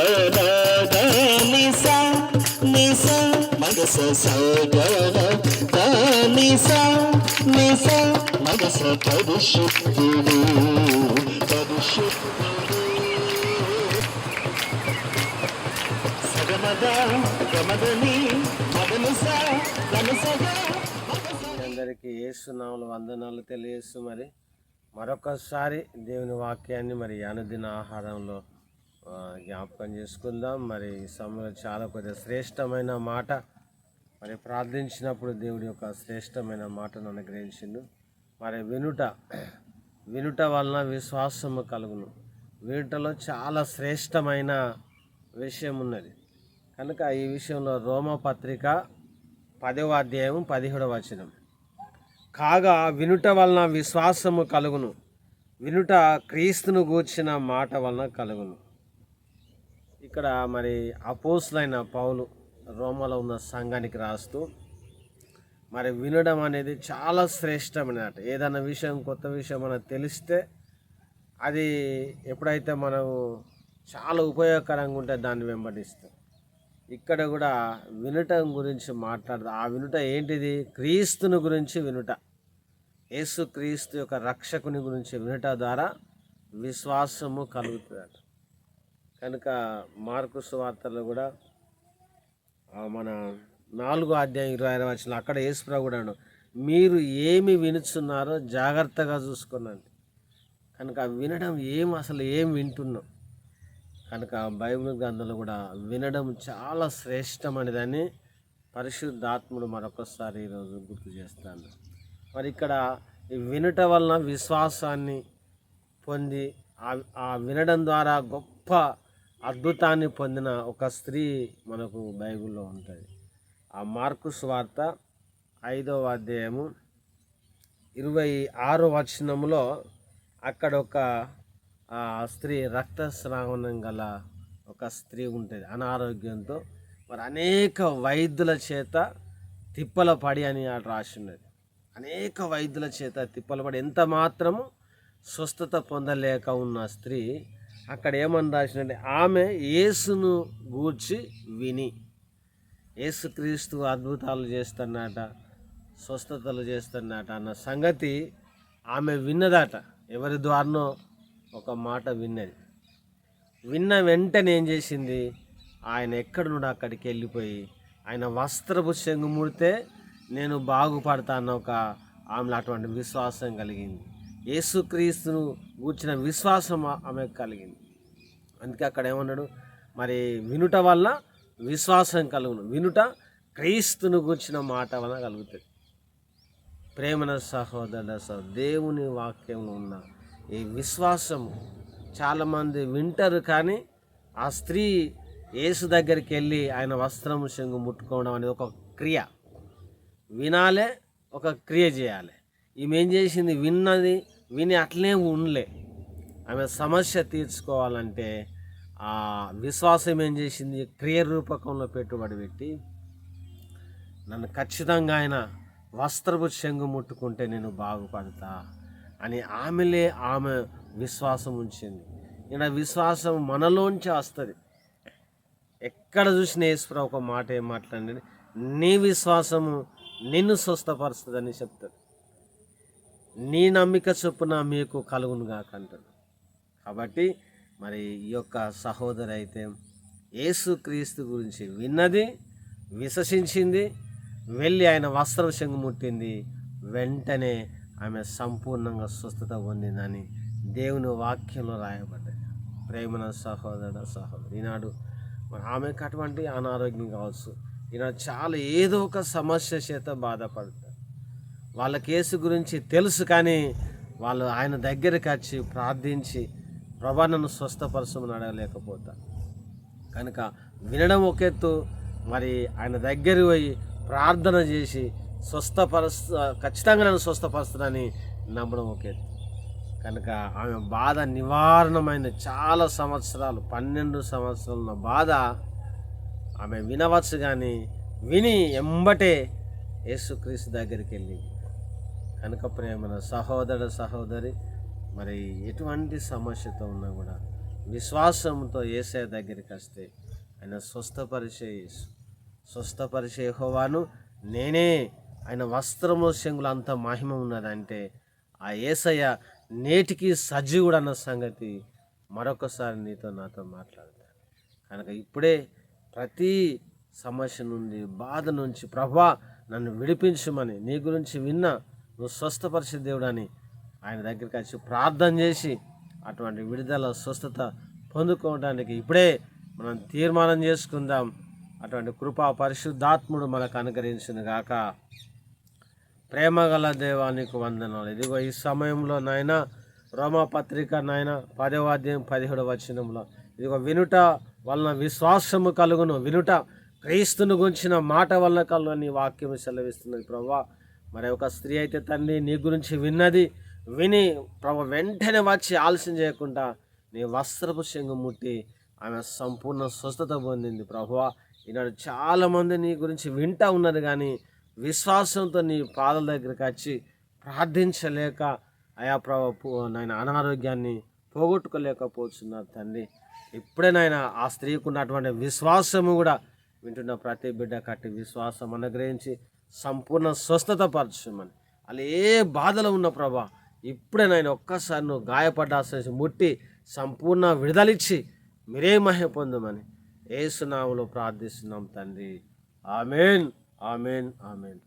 సగ నిస మగస సగ నిస నిస మగస పరిశుద్ధుడు పరిశుద్ధుడు సగమద గమదని అందరికీ ఏసునాములు వందనాలు తెలియజేస్తూ మరి మరొకసారి దేవుని వాక్యాన్ని మరి అనుదిన ఆహారంలో జ్ఞాపకం చేసుకుందాం. మరి ఈ సమయంలో చాలా కొద్దిగా శ్రేష్టమైన మాట మరి ప్రార్థించినప్పుడు దేవుడి యొక్క శ్రేష్టమైన మాటను అనుగ్రహించిండు. మరి వినుట వినుట వలన విశ్వాసము కలుగును. వినుటలో చాలా శ్రేష్టమైన విషయం ఉన్నది. కనుక ఈ విషయంలో రోమపత్రిక పదవ అధ్యాయం పదిహేడవ వచనం. కాగా వినుట వలన విశ్వాసము కలుగును. వినుట క్రీస్తును గూర్చిన మాట వలన కలుగును. ఇక్కడ మరి అపోసులైన పౌలు రోమలో ఉన్న సంఘానికి రాస్తూ మరి వినడం అనేది చాలా శ్రేష్టమైనట ఏదైనా విషయం కొత్త విషయం మనకు తెలిస్తే అది ఎప్పుడైతే మనం చాలా ఉపయోగకరంగా ఉంటే దాన్ని వెంబడిస్తాం. ఇక్కడ కూడా వినటం గురించి మాట్లాడదు. ఆ వినుట ఏంటిది? క్రీస్తుని గురించి వినుట. యేసు క్రీస్తు యొక్క రక్షకుని గురించి వినుట ద్వారా విశ్వాసము కలుగుతుందట. కనుక మార్కు సువార్తలో కూడా మన నాలుగో అధ్యాయం ఇరవై ఐదు వచ్చిన అక్కడ ఏసుప్రభు కూడా మీరు ఏమి వినుచున్నారో జాగ్రత్తగా చూసుకున్నాను కనుక వినడం ఏం అసలు ఏం వింటున్నాం? కనుక బైబిల్ గ్రంథంలో కూడా వినడం చాలా శ్రేష్టమైనదని పరిశుద్ధాత్ముడు మరొకసారి ఈరోజు గుర్తు చేస్తాను మరి ఇక్కడ వినట వినుట వలన విశ్వాసాన్ని పొంది ఆ వినడం ద్వారా గొప్ప అద్భుతాన్ని పొందిన ఒక స్త్రీ మనకు బైబిల్లో ఉంటుంది. ఆ మార్కు స్వార్త ఐదవ అధ్యాయము ఇరవై ఆరో వచనంలో అక్కడ ఒక స్త్రీ రక్తస్రావణం గల ఒక స్త్రీ ఉంటుంది అనారోగ్యంతో. మరి అనేక వైద్యుల చేత తిప్పల పడి అని ఆట రాసి ఉన్నది. అనేక వైద్యుల చేత తిప్పల పడి ఎంత మాత్రము స్వస్థత పొందలేక ఉన్న స్త్రీ అక్కడ ఏమని రాసినంటే ఆమె యేసును గూర్చి విని యేసుక్రీస్తు అద్భుతాలు చేస్తున్నాట స్వస్థతలు చేస్తున్నట అన్న సంగతి ఆమె విన్నదట. ఎవరి ద్వారానో ఒక మాట విన్నది. విన్న వెంటనే ఏం చేసింది? ఆయన ఎక్కడున్నాడు అక్కడికి వెళ్ళిపోయి ఆయన వస్త్రపు చెంగు ముడితే నేను బాగుపడతా అన్న ఒక ఆమెలో అటువంటి విశ్వాసం కలిగింది. యేసుక్రీస్తును గూర్చిన విశ్వాసం ఆమెకు కలిగింది. అందుకే అక్కడ ఏమన్నాడు? మరి వినుట వల్ల విశ్వాసం కలుగును. వినుట క్రీస్తును గూర్చిన మాట వలన కలుగుతుంది. ప్రేమన సహోదర దేవుని వాక్యంలో ఉన్న ఈ విశ్వాసము చాలామంది వింటారు కానీ ఆ స్త్రీ యేసు దగ్గరికి వెళ్ళి ఆయన వస్త్రము చెంగు ముట్టుకోవడం అనేది ఒక క్రియ. వినాలే ఒక క్రియ చేయాలి. ఈమె ఏం చేసింది విన్నది విని అట్లనే ఉండలే. ఆమె సమస్య తీర్చుకోవాలంటే ఆ విశ్వాసం ఏం చేసింది? క్రియ రూపకంలో పెట్టుబడి పెట్టి నన్ను ఖచ్చితంగా ఆయన వస్త్రపు చెంగు ముట్టుకుంటే నేను బాగుపడతా అని ఆమెలే ఆమె విశ్వాసం ఉంచింది. ఈయన విశ్వాసం మనలోంచి వస్తుంది. ఎక్కడ చూసిన ఈశ్వర ఒక మాట ఏం మాట్లాడండి నీ విశ్వాసము నిన్ను స్వస్థపరుస్తుందని చెప్తాడు నీ నమ్మిక చొప్పున మీకు కలుగునుగాక అంటాడు కాబట్టి మరి ఈ యొక్క సహోదరి అయితే ఏసుక్రీస్తు గురించి విన్నది విశ్వసించింది వెళ్ళి ఆయన వస్త్రం చెంగు ముట్టింది వెంటనే ఆమె సంపూర్ణంగా స్వస్థత పొందిందని దేవుని వాక్యంలో రాయబడ్డది. ప్రేమన సహోదర సహోదరు ఈనాడు మరి ఆమెకు అటువంటి అనారోగ్యం కావచ్చు. ఈనాడు చాలా ఏదో ఒక సమస్య చేత బాధపడతారు వాళ్ళ కేసు గురించి తెలుసు కానీ వాళ్ళు ఆయన దగ్గరికి వచ్చి ప్రార్థించి ప్రభా నన్ను స్వస్థపరచమని అడగలేకపోతా. కనుక వినడం ఒకెత్తు మరి ఆయన దగ్గరికి పోయి ప్రార్థన చేసి స్వస్థపరుస్తు ఖచ్చితంగా నన్ను స్వస్థపరుస్తానని నమ్మడం ఒకెత్తు కనుక ఆమె బాధ నివారణమైన చాలా సంవత్సరాలు పన్నెండు సంవత్సరాల బాధ ఆమె వినవచ్చు కానీ విని ఎంబటే యేసుక్రీస్తు దగ్గరికి వెళ్ళి కనుక ప్రేమన సహోదర సహోదరి మరి ఎటువంటి సమస్యతో ఉన్నా కూడా విశ్వాసంతో ఏసే దగ్గరికి వస్తే ఆయన స్వస్థపరిచే స్వస్థపరిచే హోవాను నేనే. ఆయన వస్త్రము శంగులు అంత మహిమ ఉన్నదంటే ఆ ఏసయ్య నేటికి సజీవుడు అన్న సంగతి మరొకసారి నీతో నాతో మాట్లాడతాను కనుక ఇప్పుడే ప్రతి సమస్య నుండి బాధ నుంచి ప్రభా నన్ను విడిపించమని నీ గురించి విన్నా. నువ్వు స్వస్థపరిచే దేవుడని ఆయన దగ్గరికి వచ్చి ప్రార్థన చేసి అటువంటి విడుదల స్వస్థత పొందుకోవడానికి ఇప్పుడే మనం తీర్మానం చేసుకుందాం. అటువంటి కృపా పరిశుద్ధాత్ముడు మనకు అనుగ్రహించిన గాక. ప్రేమగల దేవానికి వందనాలు. ఇదిగో ఈ సమయంలో నాయన రోమపత్రిక నాయన పదవ అధ్యాయం పదిహేడు వచనంలో ఇదిగో వినుట వలన విశ్వాసము కలుగును. వినుట క్రీస్తును గుంచిన మాట వల్ల కలుగు నీ వాక్యం సెలవిస్తున్నది. ప్రభా మరి ఒక స్త్రీ అయితే తండ్రి నీ గురించి విన్నది విని ప్రభు వెంటనే వచ్చి ఆలస్యం చేయకుండా నీ వస్త్రపు శంగు ముట్టి ఆమె సంపూర్ణ స్వస్థత పొందింది ప్రభువా. ఈనాడు చాలామంది నీ గురించి వింటా ఉన్నారు కానీ విశ్వాసంతో నీ పాదల దగ్గరికి వచ్చి ప్రార్థించలేక అయా ప్రభు నాయన అనారోగ్యాన్ని పోగొట్టుకోలేకపోతున్నారు తండ్రి ఇప్పుడే నాయన ఆ స్త్రీకి ఉన్నటువంటి విశ్వాసము కూడా వింటున్న ప్రతి బిడ్డ కట్టి విశ్వాసం అనుగ్రహించి సంపూర్ణ స్వస్థత పరచమని అలా ఏ బాధలో ఉన్న ప్రభా ఇప్పుడే నాయన ఒక్కసారి నువ్వు గాయపడ్డాల్సి ముట్టి సంపూర్ణ విడుదలిచ్చి మీరే మహ పొందమని ఏసునాములో ప్రార్థిస్తున్నాం తండ్రి. Amen amen amen.